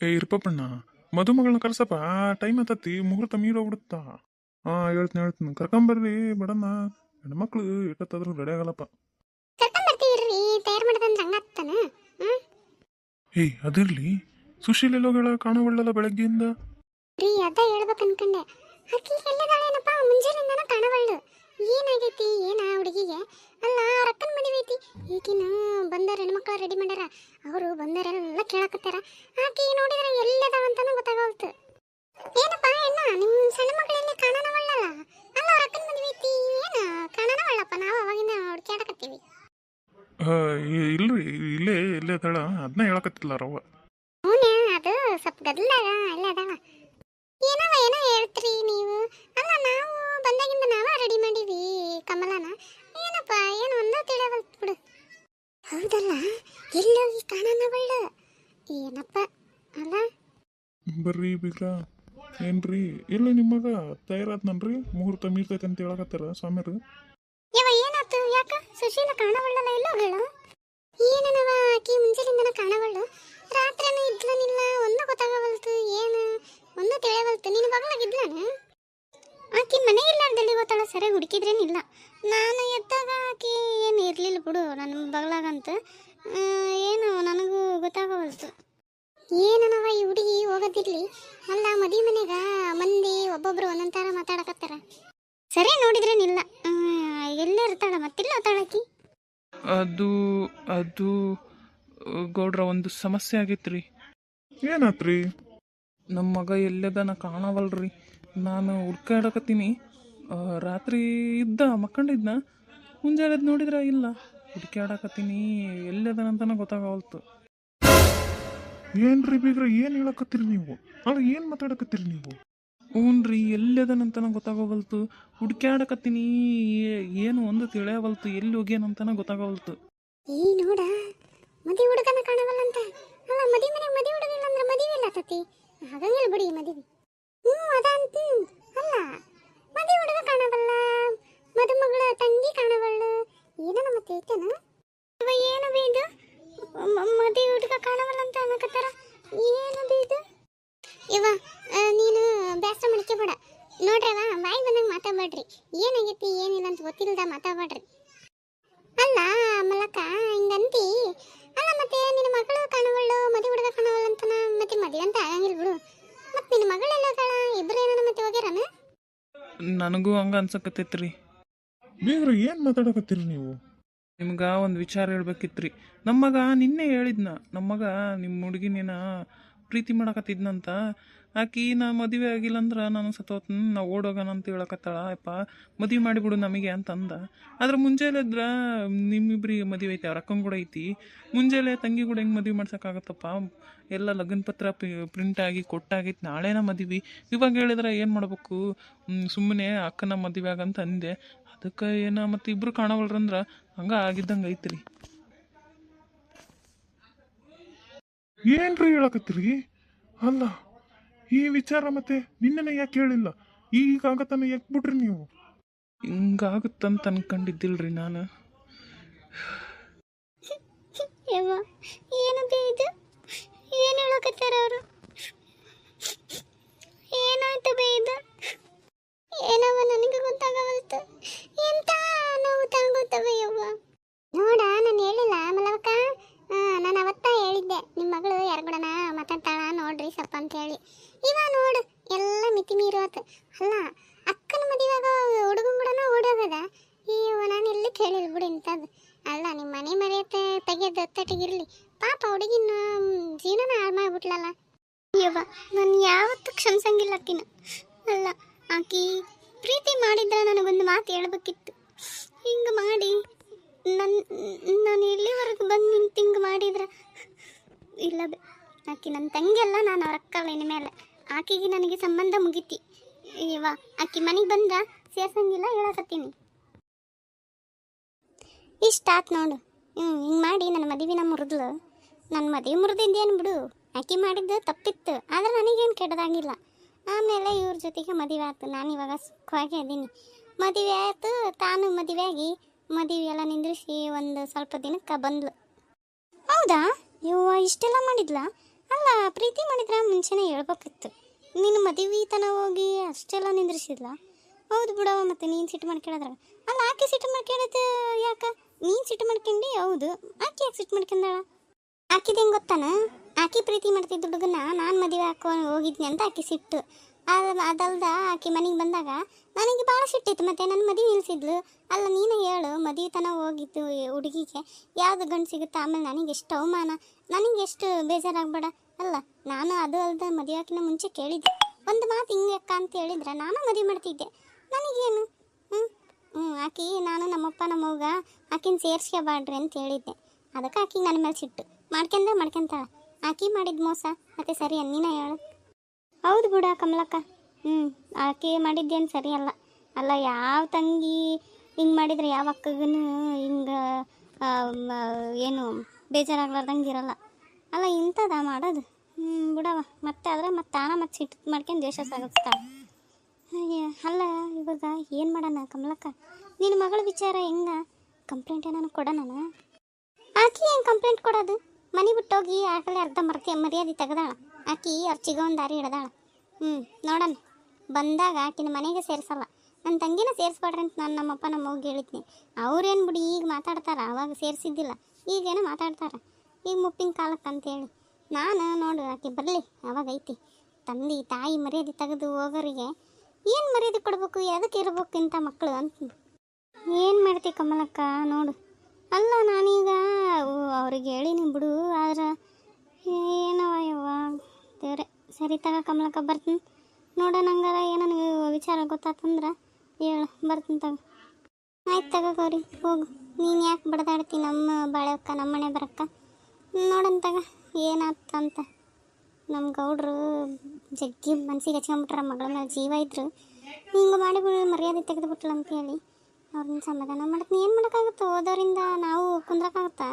ಏ ಇರ್ಪಪ್ಪಣ್ಣ ಮದುಮಗಳನ್ನ ಕರ್ಸಪ್ಪ. ಟೈಮ್ ಆತತಿ. ಮುಹೂರ್ತ ಮೀರೋಗ್ಬಿಡುತ್ತಾ ಹಾ ಹೇಳ್ತೀನಿ ಹೇಳ್ತೀನಿ. ಕರ್ಕೊಂಬರ್ರಿ ಬಡನ್ನ ಹೆಣ್ಮಕ್ಳು ಎಷ್ಟೊತ್ತಾದ್ರೂ ರೆಡಿ ಆಗಲ್ಲಪ್ಪ. ಏ ಅದಿರ್ಲಿ. ಸುಶೀಲ್ ಎಲ್ಲೋಗಳ ಕಾಣವಳ್ಳಲ್ಲ ಬೆಳಗ್ಗೆಯಿಂದ? ರೀ ಅದ ಹೇಳ್ಬೇಕು ಅನ್ಕಂಡೆ. ಆಕಿ ಎಲ್ಲದಾಳೇನಪ್ಪ? ಮುಂಜಾನೆಯಿಂದನ ಕಾಣವಳ್ಳು. ಏನಾಗೈತಿ? ಏನ ಹುಡುಗಿಗೆ? ಅಲ್ಲ ಅವ್ರ ಅಕ್ಕನ ಮದುವೆ ಐತಿ. ಈಗಿನ ಬಂದರ ಹೆಣ್ಮಕ್ಳ ರೆಡಿ ಮಾಡ್ಯಾರ. ಅವರು ಬಂದರೆಲ್ಲ ಕೇಳಕತ್ತಾರ. ಆಕೆ ನೋಡಿದ್ರೆ ಎಲ್ಲದಾವ ಅಂತಾನು ಗೊತ್ತಾಗೋಲ್ತು ಏನಪ್ಪ ಹೆಣ್ಣ ನಿಮ್ಮ ಸಣ್ಣ ಮಗಳಲ್ಲಿ ಕಾಣನವಳ್ಳಲ್ಲ ಅಲ್ಲ ರಕ್ಕನ ಮದುವೆ ಐತಿ. ಏನ? ಕಾಣನವಳ್ಳಪ್ಪ ನಾವು ಅವಾಗಿಂದ ಹುಡ್ಕ್ಯಾಡಕತ್ತೀವಿ ಇಲ್ರಿ ಇಲ್ಲೇ ಇಲ್ಲೇ ಅದಾಳ. ಅದನ್ನ ಹೇಳಕತ್ತಿಲ್ಲ ರವ್ವ ಹ್ಞೂ ಅದು ಸ್ವಲ್ಪ ಗದ್ದಲಾಗ ಅಲ್ಲ ಅದಾವ ಏನವ ಏನೋ ಹೇಳ್ತೀರಿ ನೀವು? ಅಲ್ಲ ನಾವು ಬಂದಾಗಿಂದ ನಾವ ರೆಡಿ ಮಾಡಿವಿ ಕಮಲನ. ಏನಪ್ಪ ಏನು ಒಂದೋ ತಿಳಿಯವಲ್ತು ಬಿಡು. ಹೌದಲ್ಲ ಎಲ್ಲೋಗಿ ಕಾಣ ಬಳ್ಳ ಏನಪ್ಪ ಅಲ್ಲ? ಬರ್ರಿ ಬೀಗ್ರ ಏನ್ರಿ? ಇಲ್ಲ ನಿಮ್ಮಗ ತಯಾರಾದ್ನನ್ರಿ ಮುಹೂರ್ತ ಮೀರ್ತೈತೆ ಅಂತ ಹೇಳಕತ್ತಾರ ಸ್ವಾಮಿಯರು ಯವ ಏನಾತು? ಯಾಕ? ಸುಶೀಲ ಕಾಣವಳ್ಳಲ್ಲ ಎಲ್ಲೋ ಹೇಳು ಏನನವ ಆಕಿ ಮುಂಜಾನಿಂದನ ಕಾಣವಳ್ಳು? ರಾತ್ರಿನೂ ಇದ್ಲನಿಲ್ಲ ಒಂದು ಗೊತ್ತಾಗವಲ್ತು ಏನು? ಒಂದು ತಿಳಿಯವಲ್ತು ನೀನು ಬಗಲಾಗಿದ್ಲಾನ? ಆಕಿ ಮನೆ ಇಲ್ಲಾರ್ದಲ್ಲಿ ಗೊತ್ತಾಳ ಸರಿಯಾಗಿ ಹುಡುಕಿದ್ರೇನಿಲ್ಲ. ನಾನು ಎದ್ದಾಗ ಆಕಿ ಏನು ಇರಲಿಲ್ಲ ಬಿಡು ನನ್ನ ಬಗ್ಲಾಗಂತ. ಏನು ನನಗೂ ಗೊತ್ತಾಗವಲ್ತು. ಏನನವ ಈ ಹುಡುಗಿ ಹೋಗೋದಿರ್ಲಿ? ಅಲ್ಲ ಮದಿ ಮನೆಗ ಮಂದಿ ಒಬ್ಬೊಬ್ರು ಒಂದೊಂದು ಥರ ಮಾತಾಡಕತ್ತಾರ. ಸರಿ ನೋಡಿದ್ರೇನಿಲ್ಲ. ಎಲ್ಲೇ ಇರ್ತಾಳ ಮತ್ತಿಲ್ಲ ಆಕಿ? ಅದು ಅದು ಗೌಡ್ರ ಒಂದು ಸಮಸ್ಯೆ ಆಗೈತ್ರಿ. ಏನಾತ್ರಿ? ನಮ್ಮ ಮಗ ಎಲ್ಲದನ ಕಾಣವಲ್ರಿ. ನಾನು ಹುಡ್ಕಾಡಕತ್ತೀನಿ. ರಾತ್ರಿ ಇದ್ದ ಮಕ್ಕಂಡಿದ್ನ ಮುಂಜಾನೆ ಎದ್ದು ನೋಡಿದ್ರೆ ಇಲ್ಲ. ಹುಡ್ಕಾಡಕತ್ತೀನಿ ಎಲ್ಲದನಂತನ ಗೊತ್ತಾಗವಲ್ತು. ಏನ್ರಿ ಬೀಗ್ರ ಏನು ಹೇಳಕತ್ತೀರಿ ನೀವು? ಅಲ್ಲ ಏನ್ ಮಾತಾಡಕತ್ತೀರಿ ನೀವು? ಹ್ಞೂನ್ರಿ ಎಲ್ಲದನಂತನ ಗೊತ್ತಾಗವಲ್ತು. ಹುಡ್ಕ್ಯಾಡಕತ್ತೀನಿ ಏ- ಏನು ಒಂದು ತಿಳಿಯವಲ್ತು ಎಲ್ಲಿ ಹೋಗ್ಯಾನಂತನ ಗೊತ್ತಾಗವಲ್ತು. ಈ ನೋಡ ಮದಿ ಹುಡುಗನ ಕಾಣವಲ್ಲಂತ. ಅಲ್ಲ ಮದಿ ಮನೆ ಮದಿ ಹುಡುಗಿಲ್ಲ ಅಂದ್ರೆ ಮದುವೆ ಇಲ್ಲ ತತ್ತಿ ಆಗಂಗಿಲ್ಲ ಬಿಡಿ ಮದುವೆ. ಹ್ಞೂ ಅದಂತ ಅಲ್ಲ ಮದಿ ಹುಡುಗ ಕಾಣಬಲ್ಲ, ಮದುಮಗಳ ತಂಗಿ ಕಾಣಬಲ್ಲ, ಏನೋ ನಮ್ಮ ತೇತನ ಇವ ಏನು ಬೀದು ಮದಿ ಹುಡುಗ ಕಾಣಬಲ್ಲ ಅಂತ ಅನ್ನಕತ್ತಾರ. ಏನು ಬೀದು ಇವ ನೀನು ಬೇಸರ ಬೇಡ. ನೋಡ್ರವ ಬಾಯಿ ಬಂದಂಗೆ ಮಾತಾಡ್ಬೇಡ್ರಿ. ಏನಾಗೈತಿ, ಏನಿಲ್ಲ ಅಂತ ಗೊತ್ತಿಲ್ಲದ ಮಾತಾಡ್ಬೇಡ್ರಿ. ಅಲ್ಲ, ಮಲಕ, ಹಿಂಗಂತಿ ನನಗೂ ಹಂಗ ಅನ್ಸಕತ್ತೈತ್ರಿ. ಬೇಗ್ರ ಏನ್ ಮಾತಾಡಕತ್ತೀರಿ ನೀವು? ನಿಮ್ಗ ಒಂದು ವಿಚಾರ ಹೇಳ್ಬೇಕಿತ್ರಿ. ನಮ್ಮಗ ನಿನ್ನೆ ಹೇಳಿದ್ನ ನಮ್ಮಗ ನಿಮ್ಮ ಹುಡುಗಿನೇನ ಪ್ರೀತಿ ಮಾಡಕತ್ತಿದ್ನಂತ, ಆಕಿ, ನಾ ಮದುವೆ ಆಗಿಲ್ಲ ಅಂದ್ರೆ ನಾನು ಸತೋತ್ ನಾ ಓಡೋಗೋಣ ಅಂತ ಹೇಳಕತ್ತಾಳ ಅಪ್ಪ ಮದುವೆ ಮಾಡಿಬಿಡು ನಮಗೆ ಅಂತಂದ. ಆದ್ರೆ ಮುಂಜಾನೆ ಇದ್ರೆ ನಿಮ್ಮಿಬ್ರಿಗೆ ಮದುವೆ ಐತಿ, ಅವ್ರ ಅಕ್ಕನ ಕೂಡ ಐತಿ. ಮುಂಜಾನೆ ತಂಗಿ ಕೂಡ ಹೆಂಗೆ ಮದುವೆ ಮಾಡ್ಸೋಕ್ಕಾಗತ್ತಪ್ಪ? ಎಲ್ಲ ಲಗ್ನ ಪತ್ರ ಪ್ರಿಂಟ್ ಆಗಿ ಕೊಟ್ಟಾಗೈತಿ, ನಾಳೆನ ಮದುವೆ. ಇವಾಗ ಹೇಳಿದ್ರೆ ಏನು ಮಾಡ್ಬೇಕು? ಸುಮ್ಮನೆ ಅಕ್ಕನ ಮದುವೆ ಆಗಂತ ಅಂದೆ. ಅದಕ್ಕೆ ಏನು ಮತ್ತು ಇಬ್ಬರು ಕಾಣವಲ್ರಂದ್ರೆ, ಹಂಗೆ ಆಗಿದ್ದಂಗೆ ಐತ್ರಿ. ಏನ್ರಿ ಹೇಳಕತ್ತೀರಿ? ಅಲ್ಲ ಈ ವಿಚಾರ ಮತ್ತೆ ನಿನ್ನೆ ಯಾಕೆ ಹೇಳಿಲ್ಲ? ಈಗ ಆಗತ್ತಾನೆ ಯಾಕೆ ಬಿಡ್ರಿ ನೀವು. ಹಿಂಗಾಗುತ್ತಂತ ಅನ್ಕೊಂಡಿದ್ದಿಲ್ರಿ ನಾನು. ಯವ್ವ ಏನಂತ ಇದು ಏನು ಹೇಳಕತ್ತಾರ ಅವರು? ಏನಾಯ್ತು ಬೇ ಇದು? ಮಿತಿ ಮೀರೋತು ಅಲ್ಲ, ಅಕ್ಕನ ಮದುವೆಗ ಹುಡುಗನ ಕೂಡ ಓಡೋಗದ? ಅಯ್ಯೋ, ನಾನು ಎಲ್ಲಿ ಕೇಳಿಲ್ಲ ಬಿಡು ಇಂಥದ್ದು. ಅಲ್ಲ ನಿಮ್ಮ ಮನೆ ಮರ್ಯಾದೆ ತೆಗೆದು ತಟ್ಟಿಗಿರ್ಲಿ ಪಾಪ ಹುಡುಗಿನ ಜೀವನ ಹಾಳು ಮಾಡ್ಬಿಟ್ಲಲ್ಲ. ಅಯ್ಯವ್ವ, ನಾನು ಯಾವತ್ತೂ ಕ್ಷಮಿಸಂಗಿಲ್ಲ ತಿನ ಅಲ್ಲ, ಆಕಿ ಪ್ರೀತಿ ಮಾಡಿದ್ರೆ ನನಗೊಂದು ಮಾತು ಹೇಳ್ಬೇಕಿತ್ತು. ಹಿಂಗೆ ಮಾಡಿ ನನ್ನ ನಾನು ಇಲ್ಲಿವರೆಗೆ ಬಂದು ನಿಂತು ಹಿಂಗೆ ಮಾಡಿದ್ರೆ? ಇಲ್ಲ ಆಕಿ ನನ್ನ ತಂಗಿ ಅಲ್ಲ ನಾನು ಅವ್ರ ಅಕ್ಕಲ್ಲ ಇನ್ಮೇಲೆ. ಆಕಿಗೆ ನನಗೆ ಸಂಬಂಧ ಮುಗಿತಿ. ಇವ ಆಕೆ ಮನೆಗೆ ಬಂದ ಸೇರ್ಸಂಗಿಲ್ಲ ಹೇಳಕತ್ತೀನಿ. ಇಷ್ಟ ಆತ್ ನೋಡು. ಹ್ಞೂ ಹಿಂಗೆ ಮಾಡಿ ನನ್ನ ಮದುವೆನ ಮುರಿದ್ಲು. ನನ್ನ ಮದುವೆ ಮುರಿದಿದ್ದೇನು ಬಿಡು. ಆಕೆ ಮಾಡಿದ್ದು ತಪ್ಪಿತ್ತು. ಆದರೆ ನನಗೇನು ಕೆಟ್ಟದಾಗಿಲ್ಲ. ಆಮೇಲೆ ಇವ್ರ ಜೊತೆಗೆ ಮದುವೆ ಆಯ್ತು ನಾನು ಇವಾಗ ಸುಖವಾಗಿ ಅದೀನಿ ಮದುವೆ ಆಯಿತು. ತಾನು ಮದುವೆ ಆಗಿ ಮದುವೆ ಎಲ್ಲ ನಿಂದ್ರಿಸಿ ಒಂದು ಸ್ವಲ್ಪ ದಿನಕ್ಕೆ ಬಂದ್ಲು. ಹೌದಾ? ಇವ ಇಷ್ಟೆಲ್ಲ ಮಾಡಿದ್ಲ? ಅಲ್ಲ, ಪ್ರೀತಿ ಮಾಡಿದ್ರೆ ಮುಂಚೆನೇ ಹೇಳ್ಬೇಕಿತ್ತು. ನೀನು ಮದುವೆ ತನ ಹೋಗಿ ಅಷ್ಟೆಲ್ಲ ನಿಂದ್ರಿಸಿದ್ಲ? ಹೌದು ಬಿಡವ ಮತ್ತೆ ನೀನು ಸಿಟ್ಟು ಮಾಡ್ಕೊಳ್ಳೋದ್ರಾಗ ಅಲ್ಲ, ಆಕೆ ಸಿಟ್ಟು ಮಾಡ್ಕೊಳ್ಳೋದು ಯಾಕ? ನೀನು ಸಿಟ್ಟು ಮಾಡ್ಕೊಂಡಿ ಹೌದು. ಆಕೆ ಯಾಕೆ ಸಿಟ್ಟು ಮಾಡ್ಕೊಂಡಾಳ ಆಕಿದ ಹೆಂಗೆ ಗೊತ್ತಾನ? ಆಕೆ ಪ್ರೀತಿ ಮಾಡ್ತಿದ್ದ ಹುಡುಗನ ನಾನು ಮದುವೆ ಹಾಕೋ ಹೋಗಿದ್ನಿ ಅಂತ ಆಕೆ ಸಿಟ್ಟು. ಅದಲ್ದ ಆಕೆ ಮನೆಗೆ ಬಂದಾಗ, ನನಗೆ ಭಾಳ ಸಿಟ್ಟಿತ್ತು, ಮತ್ತೆ ನನ್ನ ಮದುವೆ ನಿಲ್ಸಿದ್ಲು. ಅಲ್ಲ, ನೀನು ಹೇಳು ಮದುವೆ ತನ ಹೋಗಿದ್ದು ಹುಡುಗಿಗೆ ಯಾವ್ದು ಗಂಡು ಸಿಗುತ್ತೆ? ಆಮೇಲೆ ನನಗೆ ಎಷ್ಟು ಅವಮಾನ, ನನಗೆ ಎಷ್ಟು ಬೇಜಾರಾಗ್ಬೇಡ. ಅಲ್ಲ, ನಾನು ಅದು ಅಲ್ದ ಮದುವೆ ಹಾಕಿನ ಮುಂಚೆ ಕೇಳಿದ್ದೆ. ಒಂದು ಮಾತು ಹಿಂಗೆ ಅಕ್ಕ ಅಂತ ಹೇಳಿದ್ರೆ, ನಾನು ಮದುವೆ ಮಾಡ್ತಿದ್ದೆ. ನನಗೇನು? ಹ್ಞೂ ಹ್ಞೂ ಆಕಿ, ನಾನು ನಮ್ಮಪ್ಪ ನಮ್ಮವ್ಗ ಆಕಿನ ಸೇರ್ಸ್ಕೊಬಾಡ್ರಿ ಅಂತ ಹೇಳಿದ್ದೆ. ಅದಕ್ಕೆ ಆಕಿಗೆ ನನ್ನ ಮೇಲೆ ಸಿಟ್ಟು. ಮಾಡ್ಕೊಂಡ ಮಾಡ್ಕೊಂತಾಳ. ಆಕಿ ಮಾಡಿದ ಮೋಸ. ಮತ್ತೆ ಸರಿ ಅನ್ನಿನ ಹೇಳು. ಹೌದು ಬಿಡ ಕಮಲಕ್ಕ. ಹ್ಞೂ ಆಕೆ ಮಾಡಿದ್ದೇನು ಸರಿ ಅಲ್ಲ. ಅಲ್ಲ, ಯಾವ ತಂಗಿ ಹಿಂಗೆ ಮಾಡಿದರೆ ಯಾವ ಅಕ್ಕಗೂ ಹಿಂಗೆ ಏನು ಬೇಜಾರಾಗ್ಲಾರ್ದಂಗೆ ಇರಲ್ಲ ಅಲ್ಲ, ಇಂಥದ ಮಾಡೋದು? ಹ್ಞೂ ಬಿಡವ ಮತ್ತೆ ಆದರೆ ಮತ್ತೆ ತಾನ ಮತ್ತೆ ಸಿಟ್ಟು ಮಾಡ್ಕೊಂಡು ದ್ವೇಷ ಸಾಗಿಸ್ತಾಳೆ ಅಲ್ಲ, ಇವಾಗ ಏನು ಮಾಡೋಣ ಕಮಲಕ್ಕ? ನಿನ್ನ ಮಗಳ ವಿಚಾರ ಹೆಂಗ? ಕಂಪ್ಲೇಂಟ್ ಏನಾನು ಕೊಡೋಣ ಆಕೆ ಏನು ಕಂಪ್ಲೇಂಟ್ ಕೊಡೋದು? ಮನೆ ಬಿಟ್ಟೋಗಿ ಆಗಲೇ ಅರ್ಧ ಮರ್ಕೆ ಮರ್ಯಾದೆ ತೆಗ್ದಾಳ. ಆಕಿ ಅರ್ಚಿಗೊಂದು ದಾರಿ ಹಿಡ್ದಾಳ. ಹ್ಞೂ ನೋಡೋಣ. ಬಂದಾಗ ಆಕಿನ ಮನೆಗೆ ಸೇರಿಸಲ್ಲ. ನನ್ನ ತಂಗಿನ ಸೇರಿಸ್ಬೇಡ್ರಿ ಅಂತ ನಾನು ನಮ್ಮಪ್ಪ ನಮ್ಮ ಅವ್ಗೆ ಹೇಳಿದ್ನಿ. ಅವ್ರೇನು ಬಿಡಿ ಈಗ ಮಾತಾಡ್ತಾರ, ಅವಾಗ ಸೇರಿಸಿದ್ದಿಲ್ಲ. ಈಗೇನೋ ಮಾತಾಡ್ತಾರ. ಈಗ ಮುಪ್ಪಿನ ಕಾಲಕ್ಕೆ ಅಂತೇಳಿ. ನಾನು ನೋಡು ಆಕೆ ಬರಲಿ, ಅವಾಗ ಐತಿ. ತಂದೆ, ತಾಯಿ ಮರ್ಯಾದೆ ತೆಗೆದು ಹೋಗೋರಿಗೆ ಏನು ಮರ್ಯಾದೆ ಕೊಡಬೇಕು ಎದಕ್ಕೆ ಇರಬೇಕು ಇಂಥ ಮಕ್ಕಳು ಅಂತ. ಏನು ಮಾಡ್ತಿ ಕಮಲಕ್ಕ, ನೋಡು. ಅಲ್ಲ ನಾನೀಗ ಅವ್- ಅವ್ರಿಗೆ ಹೇಳಿನಿ ಬಿಡು, ಆದ್ರೆ ಏನವ ಸರಿ ಕಮಲಕ್ಕ ಬರ್ತೀನಿ. ನೋಡೋಣ ನಂಗಾರ ಏನೋ ವಿಚಾರ ಗೊತ್ತಾತಂದ್ರೆ ಹೇಳು, ಬರ್ತೀನಿ ತಗ. ಆಯ್ತು ತಗೋ ಗೌರಿ, ಹೋಗು. ನೀನು ಯಾಕೆ ಬಡದಾಡ್ತಿ ನಮ್ಮ ಬಾಳೆಕ್ಕ ನಮ್ಮ ಮನೆ ಬರಕ್ಕ? ನೋಡೋಣ ತಗ ಏನಾತ ಅಂತ ನಮ್ಮ ಗೌಡ್ರು ಜಗ್ಗಿ ಮನ್ಸಿಗೆ ಹಚ್ಕೊಂಬಿಟ್ರ, ಮಗಳ ಮೇಲೆ ಜೀವ ಇದ್ರು. ಹಿಂಗೆ ಮಾಡಿ ಮರ್ಯಾದೆ ತೆಗೆದುಬಿಟ್ಲ ಅಂತ ಹೇಳಿ. ಅವ್ರನ್ನ ಸಮಾಧಾನ ಮಾಡ್ತೀನಿ ಏನು ಮಾಡೋಕ್ಕಾಗುತ್ತೆ? ಓದೋರಿಂದ ನಾವು ಕುಂದ್ರಕ್ಕಾಗುತ್ತಾ?